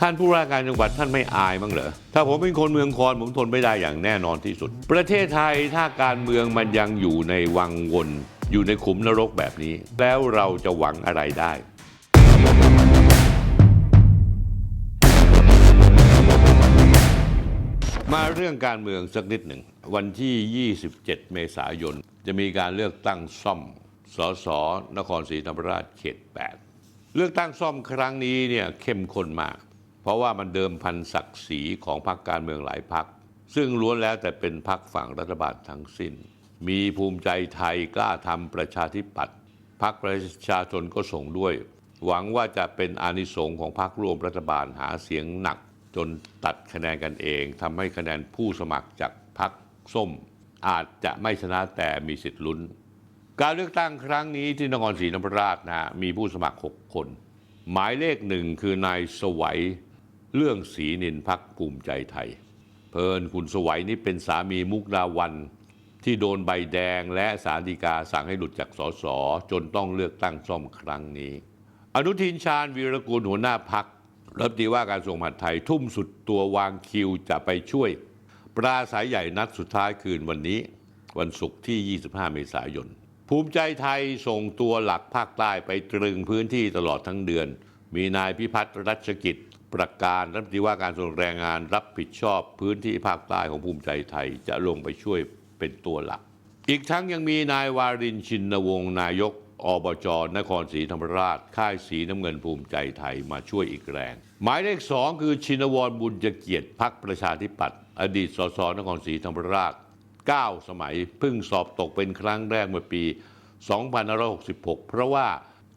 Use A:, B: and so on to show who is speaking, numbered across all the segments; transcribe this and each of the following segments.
A: ท่านผู้ว่าการจังหวัดท่านไม่อายมั้างเหรอ ถ้าผมเป็นคนเมืองคอนผมทนไม่ได้อย่างแน่นอนที่สุด ประเทศไทยถ้าการเมืองมันยังอยู่ในวังวน อยู่ในขุมนรกแบบนี้ แล้วเราจะหวังอะไรได้มาเรื่องการเมืองสักนิดหนึ่ง วันที่ 27 เมษายน จะมีการเลือกตั้งซ่อม สส นครศรีธรรมราชเขต 8 เลือกตั้งซ่อมครั้งนี้เนี่ยเข้มข้นมาก เพราะว่ามันเดิมพันศักดิ์ศรีของพรรคการเมืองหลายพรรคซึ่งล้วนแล้วแต่เป็นพรรคฝั่งรัฐบาลทั้งสิ้น มีภูมิใจไทยกล้าทำประชาธิปัตย์พรรคประชาชนก็ส่งด้วย หวังว่าจะเป็นอานิสงส์ของพรรคร่วมรัฐบาลหาเสียงหนัก จนตัดคะแนนกันเองทำให้คะแนนผู้สมัครจากพรรคส้ม อาจจะไม่ชนะแต่มีสิทธิ์ลุ้น การเลือกตั้งครั้งนี้ที่นครศรีธรรมราชนะฮะมีผู้สมัคร 6 คน หมายเลขหนึ่งคือนายสวัย เรื่องศรีนินพักภูมิใจไทย เพลินคุณสวัยนี่เป็นสามีมุกดาวัน ที่โดนใบแดงและสารดีกาสั่งให้หลุดจากสสจนต้องเลือกตั้งซ่อมครั้งนี้ อนุทินชาญวีรกูลหัวหน้าพักรัฐมนตรีว่าการกระทรวงมหาดไทยทุ่มสุดตัววางคิวจะไปช่วย ปราศัยใหญ่นัดสุดท้ายคืนวันนี้ วันศุกร์ที่ 25 เมษายน ภูมิใจไทยส่งตัวหลักภาคใต้ไปตรึงพื้นที่ตลอดทั้งเดือน มีนายพิพัฒน์รัชกิจ ประการรัฐมนตรีว่าการกระทรวงแรงงานรับผิดชอบพื้นที่ภาคใต้ของภูมิใจไทยจะลงไปช่วยเป็นตัวหลัก อีกทั้งยังมีนายวารินชินวงศ์นายกอบจนครศรีธรรมราช ค่ายสีน้ำเงินภูมิใจไทยมาช่วยอีกแรง หมายเลขสองคือชินวรบุญจเกียรติพักประชาธิปัตย์อดีตสสนครศรีธรรมราช 9 สมัยเพิ่งสอบตกเป็นครั้งแรกเมื่อปี2566 เพราะว่า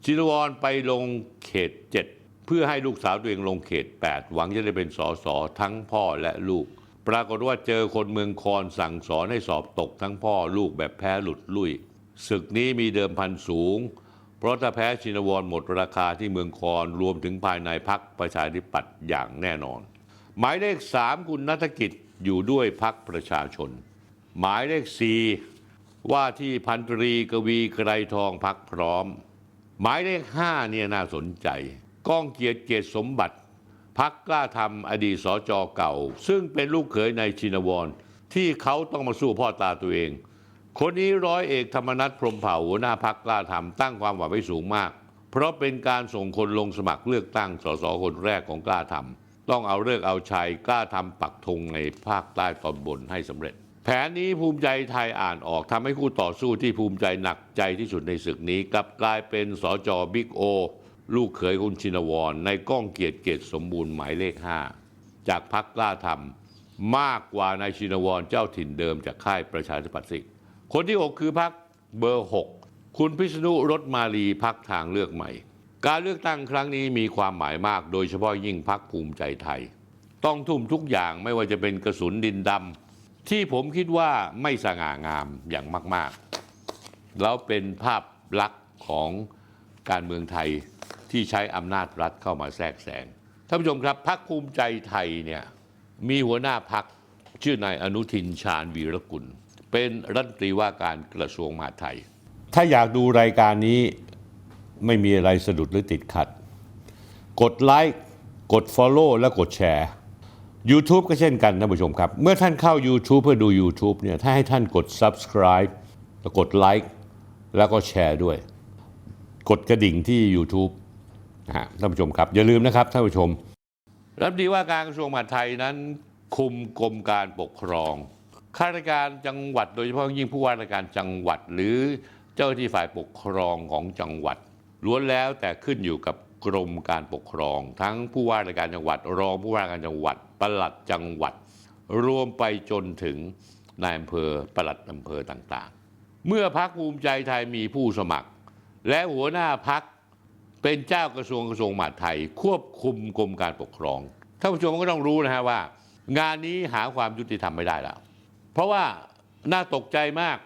A: ชินวรไปลงเขต 7 เพื่อให้ลูกสาวตัวเองลงเขต 8 หวังจะได้เป็นสสทั้งพ่อและลูก ปรากฏว่าเจอคนเมืองคอนสั่งสอนให้สอบตกทั้งพ่อลูกแบบแพ้หลุดลุ่ยศึกนี้มีเดิมพันสูง เพราะถ้าแพ้ชินวรหมดราคาที่เมืองคอนรวมถึงภายในพักประชาธิปัตย์อย่างแน่นอน หมายเลขสามคุณนัฐกิจอยู่ด้วยพักประชาชน หมายเลขสี่ว่าที่พันตรีกวีไกรทองพักพร้อม หมายเลขห้าเนี่ยน่าสนใจ ก้องเกียรติเกียรติสมบัติพักกล้าทำอดีตสจเก่า ซึ่งเป็นลูกเขยในชินวร ที่เขาต้องมาสู้พ่อตาตัวเอง คนนี้ร้อยเอกธรรมนัฐพรมเผ่าหัวหน้าพักกล้าทำตั้งความหวังไว้สูงมาก เพราะเป็นการส่งคนลงสมัครเลือกตั้งสสคนแรกของกล้าทำต้องเอาเลิกเอาชัยกล้าทำปักธงในภาคใต้ตอนบนให้สำเร็จ แผนนี้ภูมิใจไทยอ่านออกทำให้คู่ต่อสู้ที่ภูมิใจหนักใจที่สุดในศึกนี้กลับกลายเป็นสจบิ๊กโอ ลูกเขยคุณชินวรในก้องเกียรติเกตสมบูรณ์หมายเลข 5 จากพักกล้าทำมากกว่านายชินวรเจ้าถิ่นเดิมจากค่ายประชาธิปัตย์สิคนที่ 6 คือพักเบอร์ 6 คุณพิษณุรถมาลีพักทางเลือกใหม่ การเลือกตั้งครั้งนี้มีความหมายมาก โดยเฉพาะยิ่งพักภูมิใจไทย ต้องทุ่มทุกอย่างไม่ว่าจะเป็นกระสุนดินดำที่ผมคิดว่าไม่สง่างามอย่างมาก ๆ แล้วเป็นภาพลักษณ์ของการเมืองไทย ที่ใช้อำนาจรัฐเข้ามาแทรกแซงท่านผู้ชมครับพักภูมิใจไทยเนี่ยมีหัวหน้าพักชื่อนายอนุทินชาญวีรกุล เป็นรัฐมนตรีว่าการกระทรวงมหาดไทย ถ้าอยากดูรายการนี้ไม่มีอะไรสะดุดหรือติดขัด กดไลค์กด Follow และกดแชร์ YouTube ก็เช่นกันท่านผู้ชมครับ เมื่อท่านเข้า YouTube เพื่อดู YouTube เนี่ยถ้าให้ท่านกด Subscribe แล้วกดไลค์แล้วก็แชร์ด้วย กดกระดิ่งที่ YouTube ท่านผู้ชมครับ อย่าลืมนะครับท่านผู้ชมรัฐมนตรีว่าการกระทรวงมหาดไทยนั้นคุมกรมการปกครองข้าราชการจังหวัดโดยเฉพาะยิ่งผู้ว่าราชการจังหวัด หรือเจ้าหน้าที่ฝ่ายปกครองของจังหวัดล้วนแล้วแต่ขึ้นอยู่กับกรมการปกครอง ทั้งผู้ว่าราชการจังหวัด รองผู้ว่าราชการจังหวัดปลัดจังหวัด รวมไปจนถึงนายอำเภอปลัดอำเภอต่างๆ เมื่อพักภูมิใจไทยมีผู้สมัคร และหัวหน้าพัก เป็นเจ้ากระทรวงกระทรวงมหาดไทย ควบคุมกรมการปกครองท่านผู้ชมก็ต้องรู้นะฮะว่า งานนี้หาความยุติธรรมไม่ได้แล้วเพราะว่าน่าตกใจมาก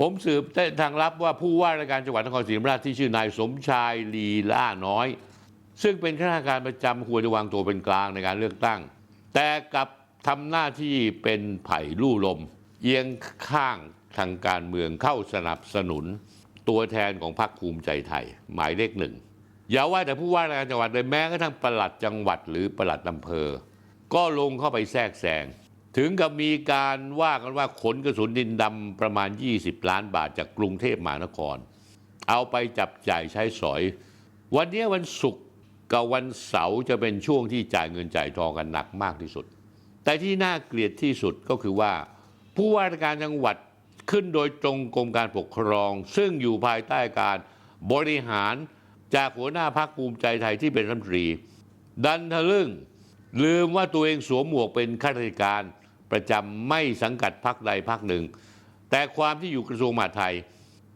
A: ผมสืบได้ทางลับว่าผู้ว่าราชการจังหวัดนครศรีธรรมราชที่ชื่อนายสมชายลีล่าน้อย ซึ่งเป็นข้าราชการประจำควรจะวางตัวเป็นกลางในการเลือกตั้ง แต่กลับทำหน้าที่เป็นไผ่ลู่ลม เอียงข้างทางการเมืองเข้าสนับสนุน ตัวแทนของพรรคภูมิใจไทย หมายเลขหนึ่ง อย่าว่าแต่ผู้ว่าราชการจังหวัดเลยแม้กระทั่งปลัดจังหวัดหรือปลัดอำเภอ ก็ลงเข้าไปแทรกแซงถึงกับมีการว่ากันว่าขนกระสุนดินดำประมาณ 20 ล้านบาทจากกรุงเทพมหานคร เอาไปจับจ่ายใช้สอย วันนี้วันศุกร์กับวันเสาร์จะเป็นช่วงที่จ่ายเงินจ่ายทองกันหนักมากที่สุด แต่ที่น่าเกลียดที่สุดก็คือว่า ผู้ว่าราชการจังหวัดขึ้นโดยตรงกรมการปกครอง ซึ่งอยู่ภายใต้การบริหาร จากหัวหน้าพักภูมิใจไทยที่เป็นรัฐมนตรี ดันทะลึ่ง ลืมว่าตัวเองสวมหมวกเป็นข้าราชการประจำไม่สังกัดพักใดพักหนึ่ง แต่ความที่อยู่กระทรวงมหาดไทย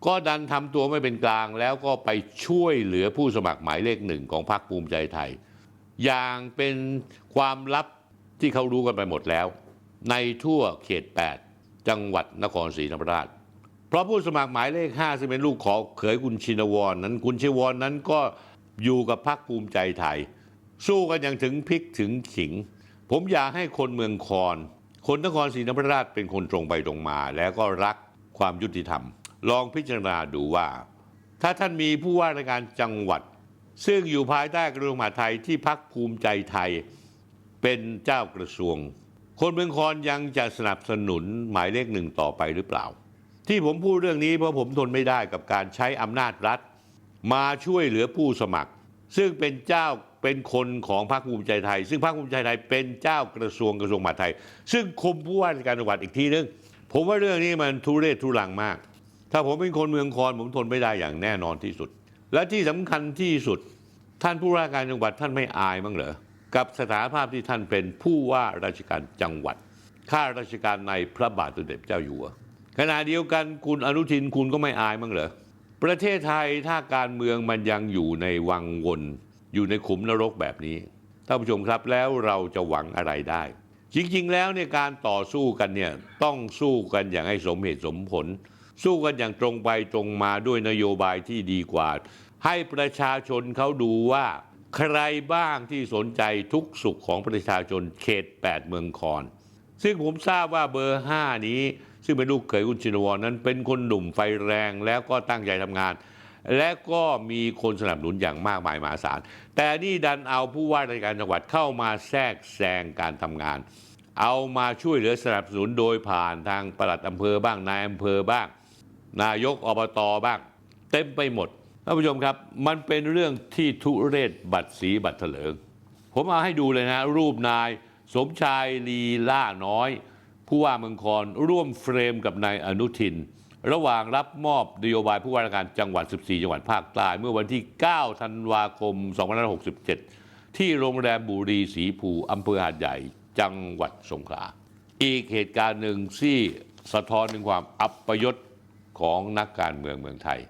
A: ก็ดันทำตัวไม่เป็นกลาง แล้วก็ไปช่วยเหลือผู้สมัครหมายเลขหนึ่งของพรรคภูมิใจไทย อย่างเป็นความลับที่เขารู้กันไปหมดแล้ว ในทั่วเขต 8 จังหวัดนครศรีธรรมราช เพราะผู้สมัครหมายเลข5ซึ่งเป็นลูกขอเขยคุณชินวรนนั้นคุณชินวรนั้นก็อยู่กับพรรคภูมิใจไทย สู้กันอย่างถึงพริกถึงขิง ผมอยากให้คนเมืองคอนคนนครศรีธรรมราชเป็นคนตรงไปตรงมา แล้วก็รักความยุติธรรม ลองพิจารณาดูว่า ถ้าท่านมีผู้ว่าราชการจังหวัด ซึ่งอยู่ภายใต้กระทรวงมหาดไทยที่พักภูมิใจไทย เป็นเจ้ากระทรวง คนเมืองคอนยังจะสนับสนุนหมายเลขหนึ่งต่อไปหรือเปล่า ที่ผมพูดเรื่องนี้เพราะผมทนไม่ได้กับการใช้อำนาจรัฐ มาช่วยเหลือผู้สมัคร ซึ่งเป็นเจ้าเป็นคนของพรรคภูมิใจไทย ซึ่งพรรคภูมิใจไทยเป็นเจ้ากระทรวงกระทรวงมหาดไทย ซึ่งคุมผู้ว่าราชการจังหวัดอีกทีนึงผมว่าเรื่องนี้มันทุเรศทุรังมาก ถ้าผมเป็นคนเมืองคอนผมทนไม่ได้อย่างแน่นอนที่สุด และที่สำคัญที่สุด ท่านผู้ว่าการจังหวัดท่านไม่อายมั้งเหรอกับสถานภาพที่ท่านเป็นผู้ว่าราชการจังหวัดข้าราชการในพระบาทสมเด็จเจ้าอยู่หัว ขณะเดียวกันคุณอนุทินคุณก็ไม่อายมั้งเหรอ ประเทศไทยถ้าการเมืองมันยังอยู่ในวังวนอยู่ในขุมนรกแบบนี้ท่านผู้ชมครับแล้วเราจะหวังอะไรได้ จริงๆ แล้วเนี่ยการต่อสู้กันเนี่ยต้องสู้กันอย่างให้สมเหตุสมผล สู้กันอย่างตรงไปตรงมาด้วยนโยบายที่ดีกว่า ให้ประชาชนเขาดูว่าใครบ้างที่สนใจทุกสุขของประชาชนเขต 8 เมืองคอน ซึ่งผมทราบว่าเบอร์ 5 นี้ ซึ่งเป็นลูกเขยคุณชินวรนั้น เป็นคนหนุ่มไฟแรงแล้วก็ตั้งใจทำงาน และก็มีคนสนับสนุนอย่างมากมายมหาศาล แต่นี่ดันเอาผู้ว่าราชการจังหวัดเข้ามาแทรกแซงการทำงาน เอามาช่วยเหลือสนับสนุนโดยผ่านทางปลัดอำเภอบ้างนายอำเภอบ้าง นายกอบตบ้าง เต็มไปหมดท่านผู้ชมครับมันเป็นเรื่องที่ทุเรศบัตรสีบัตรเถลิงผมเอาให้ดูเลยนะ รูปนายสมชายลีล่าน้อย ผู้ว่าเมืองคอนร่วมเฟรมกับนายอนุทิน ระหว่างรับมอบนโยบายผู้ว่าราชการจังหวัด 14 จังหวัดภาคใต้เมื่อวันที่ 9 ธันวาคม 2567 ที่โรงแรมบุรีสีภูอำเภอหาดใหญ่จังหวัดสงขลาอีกเหตุการณ์หนึ่งที่สะท้อนถึงความอัปยศของนักการเมืองเมืองไทย